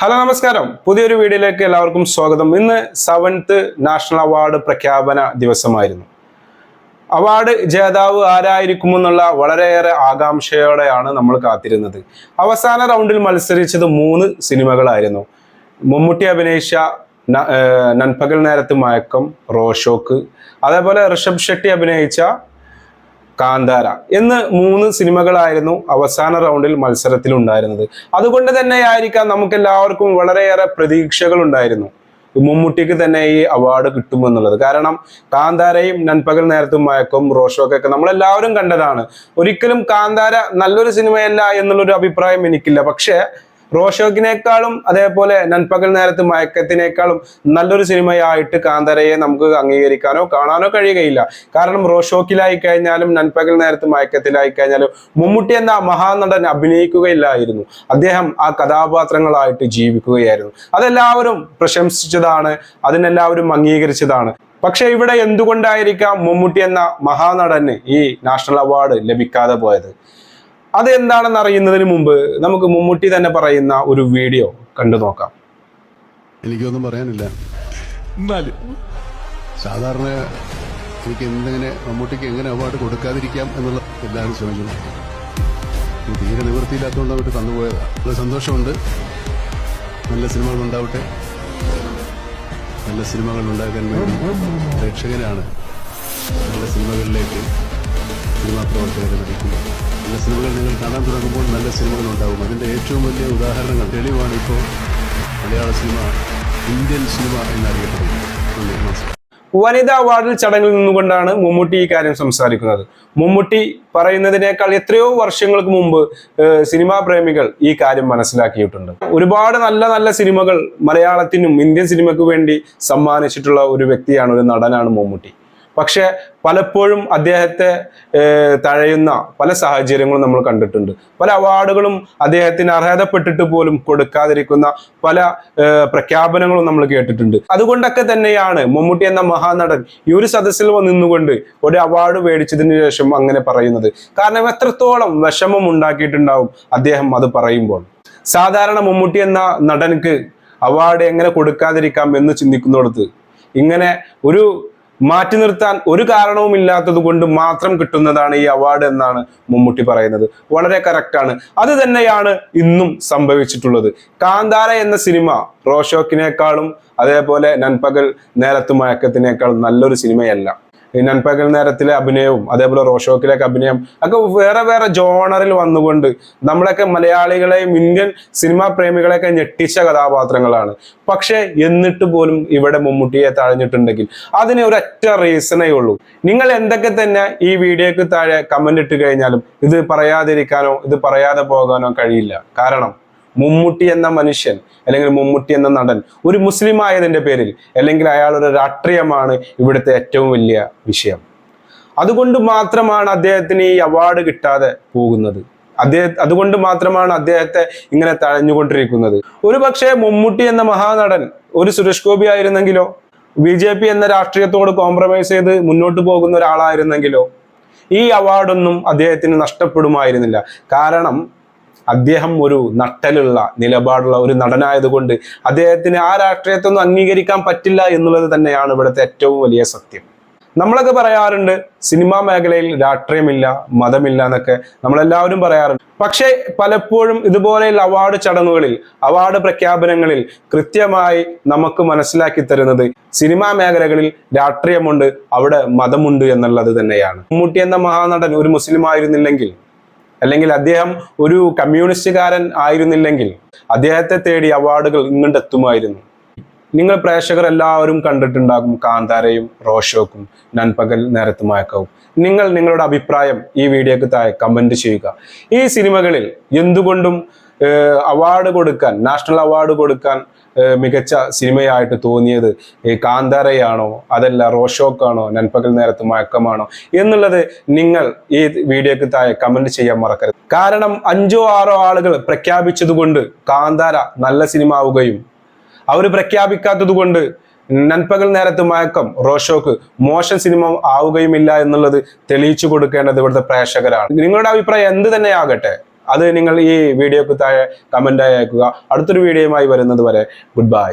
Hello നമസ്കാരം. പുതിയൊരു വീഡിയോയിലേക്ക് എല്ലാവർക്കും സ്വാഗതം. ഇന്ന് സെവൻത്ത് നാഷണൽ അവാർഡ് പ്രഖ്യാപന ദിവസമായിരുന്നു. അവാർഡ് ജേതാവ് ആരായിരിക്കുമെന്നുള്ള വളരെയേറെ ആകാംക്ഷയോടെയാണ് നമ്മൾ കാത്തിരുന്നത്. അവസാന റൗണ്ടിൽ മത്സരിച്ചത് മൂന്ന് സിനിമകളായിരുന്നു. മമ്മൂട്ടി അഭിനയിച്ച നൻപകൽ നേരത്ത് മയക്കം റോഷോക്ക് അതേപോലെ ഋഷഭ് ഷെട്ടി അഭിനയിച്ച കാന്താര എന്ന് മൂന്ന് സിനിമകളായിരുന്നു അവസാന റൗണ്ടിൽ മത്സരത്തിൽ ഉണ്ടായിരുന്നത് അതുകൊണ്ട് തന്നെയായിരിക്കാം നമുക്ക് എല്ലാവർക്കും വളരെയേറെ പ്രതീക്ഷകൾ ഉണ്ടായിരുന്നു മമ്മൂട്ടിക്ക് തന്നെ ഈ അവാർഡ് കിട്ടുമെന്നുള്ളത്. കാരണം കാന്താരയും നൻപകൽ നേരത്തും മയക്കും റോഷോക്കൊക്കെ നമ്മളെല്ലാവരും കണ്ടതാണ്. ഒരിക്കലും കാന്താര നല്ലൊരു സിനിമയല്ല എന്നുള്ളൊരു അഭിപ്രായം എനിക്കില്ല. പക്ഷേ റോഷോക്കിനേക്കാളും അതേപോലെ നൻപകൽ നേരത്ത് മയക്കത്തിനേക്കാളും നല്ലൊരു സിനിമയായിട്ട് കാന്തരയെ നമുക്ക് അംഗീകരിക്കാനോ കാണാനോ കഴിയുകയില്ല. കാരണം റോഷോക്കിലായി കഴിഞ്ഞാലും നൻപകൽ നേരത്ത് മയക്കത്തിലായി കഴിഞ്ഞാലും മമ്മൂട്ടി എന്ന മഹാനടൻ അഭിനയിക്കുകയില്ലായിരുന്നു. അദ്ദേഹം ആ കഥാപാത്രങ്ങളായിട്ട് ജീവിക്കുകയായിരുന്നു. അതെല്ലാവരും പ്രശംസിച്ചതാണ് അതിനെല്ലാവരും അംഗീകരിച്ചതാണ്. പക്ഷെ ഇവിടെ എന്തുകൊണ്ടായിരിക്കാം മമ്മൂട്ടി എന്ന മഹാനടന് ഈ നാഷണൽ അവാർഡ് ലഭിക്കാതെ പോയത്? അത് എന്താണെന്ന് അറിയുന്നതിന് മുമ്പ് നമുക്ക് മമ്മൂട്ടി തന്നെ പറയുന്ന ഒരു വീഡിയോ കണ്ടു നോക്കാം. എനിക്കൊന്നും പറയാനില്ല. എന്നാലും? സാധാരണ എനിക്ക് എന്തെങ്ങനെ മമ്മൂട്ടിക്ക് എങ്ങനെ അവാർഡ് കൊടുക്കാതിരിക്കാം എന്നുള്ള എല്ലാവരും ശ്രമിക്കുന്നു. തീരെ നിവൃത്തിയില്ലാത്തതുകൊണ്ട് അവർ തന്നുപോയതാണ് നല്ല സന്തോഷമുണ്ട്. നല്ല സിനിമകൾ ഉണ്ടാവട്ടെ. നല്ല സിനിമകൾ ഉണ്ടാക്കാൻ വേണ്ടി പ്രേക്ഷകരാണ് നല്ല സിനിമകളിലേക്ക് സിനിമാ പ്രവർത്തകരെ നയിക്കുന്നത് നല്ല സിനിമകൾ നിങ്ങൾ കാണാൻ തുടങ്ങുമ്പോൾ നല്ല സിനിമകൾ ഉണ്ടാകും. അതിന്റെ ഏറ്റവും വലിയ ഉദാഹരണങ്ങൾ തെളിവാണ് ഇപ്പോൾ മലയാള സിനിമ ഇന്ത്യൻ സിനിമ എന്നറിയപ്പെടുന്നത്. വനിതാ അവാർഡിൽ ചടങ്ങിൽ നിന്നുകൊണ്ടാണ് മമ്മൂട്ടി ഈ കാര്യം സംസാരിക്കുന്നത്. മമ്മൂട്ടി പറയുന്നതിനേക്കാൾ എത്രയോ വർഷങ്ങൾക്ക് മുമ്പ് സിനിമാ പ്രേമികൾ ഈ കാര്യം മനസ്സിലാക്കിയിട്ടുണ്ട്. ഒരുപാട് നല്ല നല്ല സിനിമകൾ മലയാളത്തിനും ഇന്ത്യൻ സിനിമയ്ക്ക് വേണ്ടി സമ്മാനിച്ചിട്ടുള്ള ഒരു വ്യക്തിയാണ് ഒരു നടനാണ് മമ്മൂട്ടി. പക്ഷെ പലപ്പോഴും അദ്ദേഹത്തെ തഴയുന്ന പല സാഹചര്യങ്ങളും നമ്മൾ കണ്ടിട്ടുണ്ട്. പല അവാർഡുകളും അദ്ദേഹത്തിന് അർഹതപ്പെട്ടിട്ട് പോലും കൊടുക്കാതിരിക്കുന്ന പല പ്രഖ്യാപനങ്ങളും നമ്മൾ കേട്ടിട്ടുണ്ട്. അതുകൊണ്ടൊക്കെ തന്നെയാണ് മമ്മൂട്ടി എന്ന മഹാനടൻ ഈ ഒരു സദസ്സിൽ നിന്നുകൊണ്ട് ഒരു അവാർഡ് മേടിച്ചതിന് ശേഷം അങ്ങനെ പറയുന്നത്. കാരണം എത്രത്തോളം വിഷമം ഉണ്ടാക്കിയിട്ടുണ്ടാവും അദ്ദേഹം അത് പറയുമ്പോൾ. സാധാരണ മമ്മൂട്ടി എന്ന നടൻക്ക് അവാർഡ് എങ്ങനെ കൊടുക്കാതിരിക്കാം എന്ന് ചിന്തിക്കുന്നിടത്ത് ഇങ്ങനെ ഒരു മാറ്റി നിർത്താൻ ഒരു കാരണവും ഇല്ലാത്തത് കൊണ്ട് മാത്രം കിട്ടുന്നതാണ് ഈ അവാർഡ് എന്നാണ് മമ്മൂട്ടി പറയുന്നത്. വളരെ കറക്റ്റാണ് അത് തന്നെയാണ് ഇന്നും സംഭവിച്ചിട്ടുള്ളത്. കാന്താര എന്ന സിനിമ റോഷോക്കിനേക്കാളും അതേപോലെ നൻപകൽ നേരത്ത് മയക്കത്തിനേക്കാൾ നല്ലൊരു സിനിമയല്ല. നൻപകൽ നേരത്തിലെ അഭിനയവും അതേപോലെ റോഷോക്കിലേക്ക് അഭിനയം ഒക്കെ വേറെ വേറെ ജോണറിൽ വന്നുകൊണ്ട് നമ്മളൊക്കെ മലയാളികളെയും ഇന്ത്യൻ സിനിമാ പ്രേമികളെയൊക്കെ ഞെട്ടിച്ച കഥാപാത്രങ്ങളാണ്. പക്ഷെ എന്നിട്ട് പോലും ഇവിടെ മമ്മൂട്ടിയെ തഴഞ്ഞിട്ടുണ്ടെങ്കിൽ അതിന് ഒരൊറ്റ റീസണേ ഉള്ളൂ. നിങ്ങൾ എന്തൊക്കെ തന്നെ ഈ വീഡിയോക്ക് താഴെ കമന്റ് ഇട്ട് കഴിഞ്ഞാലും ഇത് പറയാതിരിക്കാനോ ഇത് പറയാതെ പോകാനോ കഴിയില്ല. കാരണം മമ്മൂട്ടി എന്ന മനുഷ്യൻ അല്ലെങ്കിൽ മമ്മൂട്ടി എന്ന നടൻ ഒരു മുസ്ലിം ആയതിന്റെ പേരിൽ അല്ലെങ്കിൽ അയാൾ ഒരു രാഷ്ട്രീയമാണ് ഇവിടുത്തെ ഏറ്റവും വലിയ വിഷയം. അതുകൊണ്ട് മാത്രമാണ് അദ്ദേഹത്തിന് ഈ അവാർഡ് കിട്ടാതെ പോകുന്നത്. അദ്ദേഹം അതുകൊണ്ട് മാത്രമാണ് അദ്ദേഹത്തെ ഇങ്ങനെ തഴഞ്ഞുകൊണ്ടിരിക്കുന്നത്. ഒരു പക്ഷേ മമ്മൂട്ടി എന്ന മഹാനടൻ ഒരു സുരേഷ് ഗോപി ആയിരുന്നെങ്കിലോ ബി ജെ പി എന്ന രാഷ്ട്രീയത്തോട് കോംപ്രമൈസ് ചെയ്ത് മുന്നോട്ട് പോകുന്ന ഒരാളായിരുന്നെങ്കിലോ ഈ അവാർഡൊന്നും അദ്ദേഹത്തിന് നഷ്ടപ്പെടുമായിരുന്നില്ല. കാരണം അദ്ദേഹം ഒരു നട്ടലുള്ള നിലപാടുള്ള ഒരു നടനായതുകൊണ്ട് അദ്ദേഹത്തിന് ആ രാഷ്ട്രീയത്തൊന്നും അംഗീകരിക്കാൻ പറ്റില്ല എന്നുള്ളത് തന്നെയാണ് ഇവിടുത്തെ ഏറ്റവും വലിയ സത്യം. നമ്മളൊക്കെ പറയാറുണ്ട് സിനിമാ മേഖലയിൽ രാഷ്ട്രീയമില്ല മതമില്ല എന്നൊക്കെ നമ്മളെല്ലാവരും പറയാറുണ്ട്. പക്ഷേ പലപ്പോഴും ഇതുപോലെയുള്ള അവാർഡ് ചടങ്ങുകളിൽ അവാർഡ് പ്രഖ്യാപനങ്ങളിൽ കൃത്യമായി നമുക്ക് മനസ്സിലാക്കി തരുന്നത് സിനിമാ മേഖലകളിൽ രാഷ്ട്രീയമുണ്ട് അവിടെ മതമുണ്ട് എന്നുള്ളത് തന്നെയാണ്. മമ്മൂട്ടി എന്ന മഹാനടൻ ഒരു മുസ്ലിം ആയിരുന്നില്ലെങ്കിൽ അല്ലെങ്കിൽ അദ്ദേഹം ഒരു കമ്മ്യൂണിസ്റ്റുകാരൻ ആയിരുന്നില്ലെങ്കിൽ അദ്ദേഹത്തെ തേടി അവാർഡുകൾ ഇങ്ങോട്ട് എത്തുമായിരുന്നു നിങ്ങൾ പ്രേക്ഷകർ എല്ലാവരും കണ്ടിട്ടുണ്ടാകും കാന്താരയും റോഷോക്കും നൻപകൽ നേരത്ത് മയക്കവും നിങ്ങൾ നിങ്ങളുടെ അഭിപ്രായം ഈ വീഡിയോക്ക് താഴെ കമന്റ് ചെയ്യുക. ഈ സിനിമകളിൽ എന്തുകൊണ്ടും അവാർഡ് കൊടുക്കാൻ നാഷണൽ അവാർഡ് കൊടുക്കാൻ മികച്ച സിനിമയായിട്ട് തോന്നിയത് കാന്താരയാണോ? അതല്ല റോഷോക്കാണോ? നൻപകൽ നേരത്ത് മയക്കമാണോ? എന്നുള്ളത് നിങ്ങൾ ഈ വീഡിയോക്ക് താഴെ കമന്റ് ചെയ്യാൻ മറക്കരുത്. കാരണം അഞ്ചോ ആറോ ആളുകൾ പ്രഖ്യാപിച്ചതുകൊണ്ട് കാന്താര നല്ല സിനിമ ആവുകയും അവർ പ്രഖ്യാപിക്കാത്തതുകൊണ്ട് നൻപകൽ നേരത്ത് മയക്കം റോഷോക്ക് മോശം സിനിമ ആവുകയുമില്ല എന്നുള്ളത് തെളിയിച്ചു കൊടുക്കേണ്ടത് ഇവിടുത്തെ പ്രേക്ഷകരാണ്. നിങ്ങളുടെ അഭിപ്രായം എന്ത് തന്നെ ആകട്ടെ അത് നിങ്ങൾ ഈ വീഡിയോക്ക് താഴെ കമന്റായി അയക്കുക. അടുത്തൊരു വീഡിയോയുമായി വരുന്നത് വരെ ഗുഡ് ബൈ